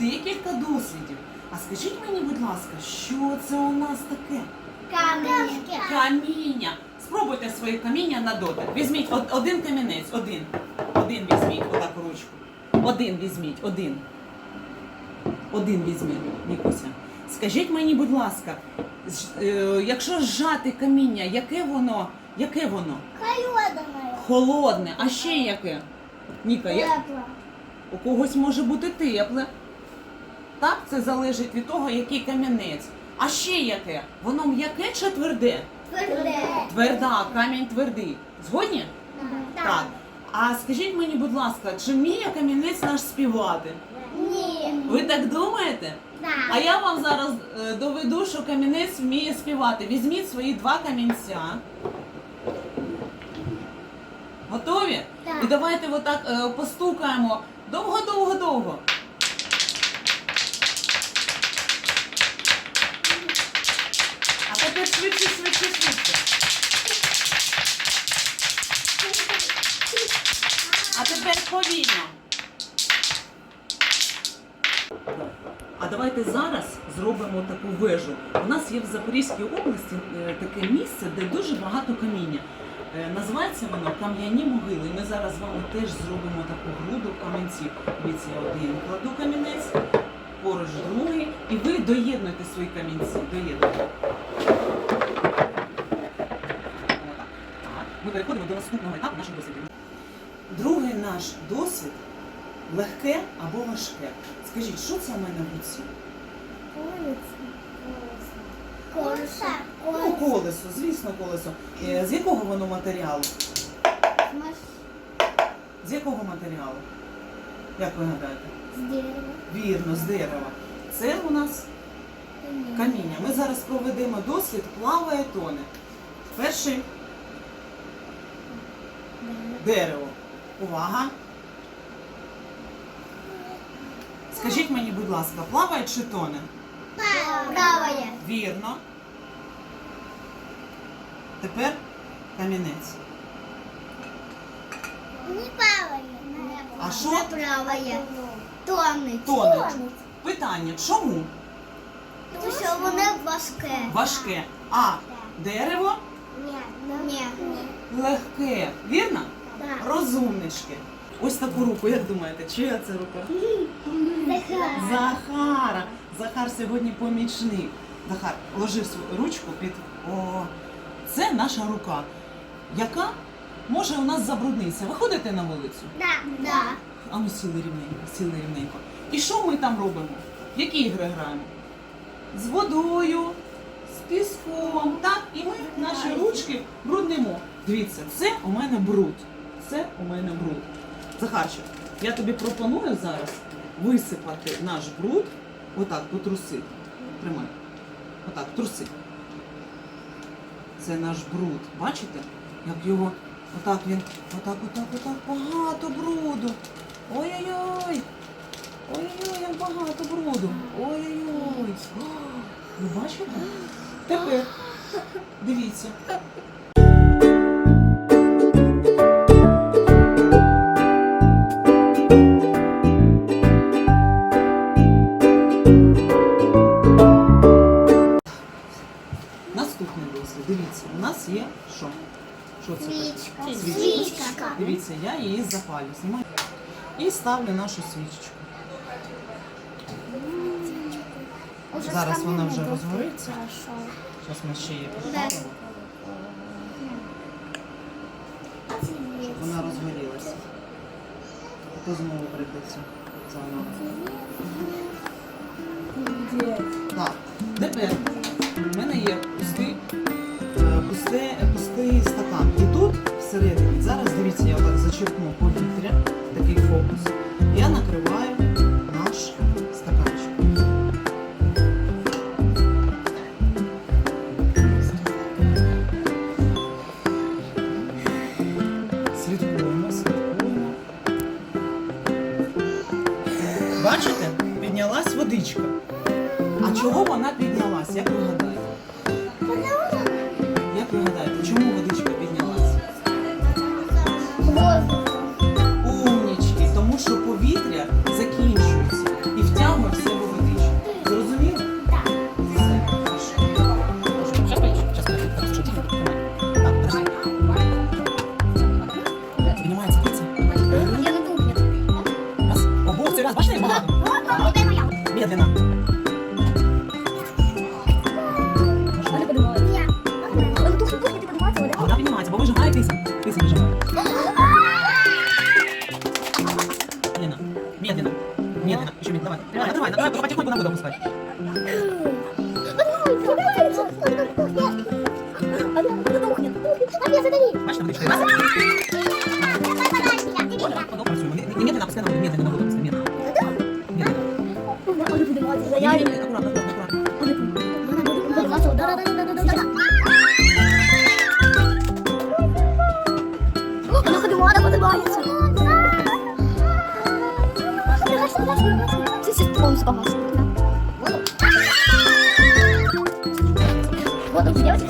декілька дослідів. А скажіть мені, будь ласка, що це у нас таке? Камешки. Каміння. Спробуйте своє каміння на дотик. Візьміть од- один камінець, один. Один візьміть, отак у ручку. Один візьміть, один. Один візьміть, Нікуся. Скажіть мені, будь ласка, з- е, якщо зжати каміння, яке воно? Яке воно? Холодная. Холодне, а ще яке? Ніка, я... У когось може бути тепле. Так, це залежить від того, який камінець. А ще яке? Воно м'яке чи тверде? Тверде. Тверда, камінь твердий. Згодні? Так. А скажіть мені, будь ласка, чи вміє камінець наш співати? Ні. Ви так думаєте? А я вам зараз е, доведу, що камінець вміє співати. Візьміть свої два камінця. Готові? Так. І давайте отак е, постукаємо довго-довго-довго. Швидше, швидше, швидше. А тепер повільно. А давайте зараз зробимо таку вежу. У нас є в Запорізькій області е, таке місце, де дуже багато каміння. Е, Називається воно Кам'яні могили. Ми зараз з вами теж зробимо таку груду камінців. Дивіться, один кладу камінець, поруч другий, і ви доєднуєте свої камінці. Доєднуйте. Отак. Так. Ми переходимо до наступного етапу нашого досвіду. Другий наш досвід легке або важке. Скажіть, що це у мене в руці? Колеса. Ну, колесо, звісно, колесо. Е, З якого воно матеріалу? З якого матеріалу? Як ви гадаєте? З дерева. Вірно, з дерева. Це у нас каміння. Ми зараз проведемо дослід плаває тоне. Перший дерево. Увага. Скажіть мені, будь ласка, плаває чи тоне? Правая. Вірно. Тепер камінець. Не правая. А що? Не правая. Тонуть. Тонуть. Питання, чому? Тому що воно важке. Важке. А дерево Ні. Ні. легке. Вірно? Так. Розумнички. Ось таку руку, як думаєте, чия це рука? Захара. Захар сьогодні помічник. Захар, ложи свою ручку під. О, це наша рука, яка може у нас забруднитися. Виходите на вулицю? Да. Да. А ми сіли рівненько, сіли рівненько. І що ми там робимо? Які ігри граємо? З водою, з піском, так? І ми наші ручки бруднемо. Дивіться, це у мене бруд. Це у мене бруд. Захарчик, я тобі пропоную зараз висипати наш бруд, отак, потруси. Тримай. Отак, труси. Це наш бруд. Бачите? Як його отак він, отак, отак, отак, багато бруду. Ой-ой-ой. Ой-ой-ой, як багато бруду. Ой-ой-ой. Ви бачите? Тепер дивіться. Що це таке? Свічка. Свічка. Свічка. Дивіться, я її запалю. Знімаю. І ставлю нашу свічечку. Зараз вона вже розгориться. Зараз ми ще її поставимо. щоб Вона розгорілася. А то знову прийдеться заново. Так, тепер в мене є пустий, е, пусте, пустий І тут всередині, зараз дивіться, я так зачерпну повітря, такий фокус. Я накриваю наш стаканчик. Слідкуємо, слідкуємо. Бачите? Піднялась водичка. А чого вона піднялась? Як ви? Це сестром спагалася. Воду. Воду взяти.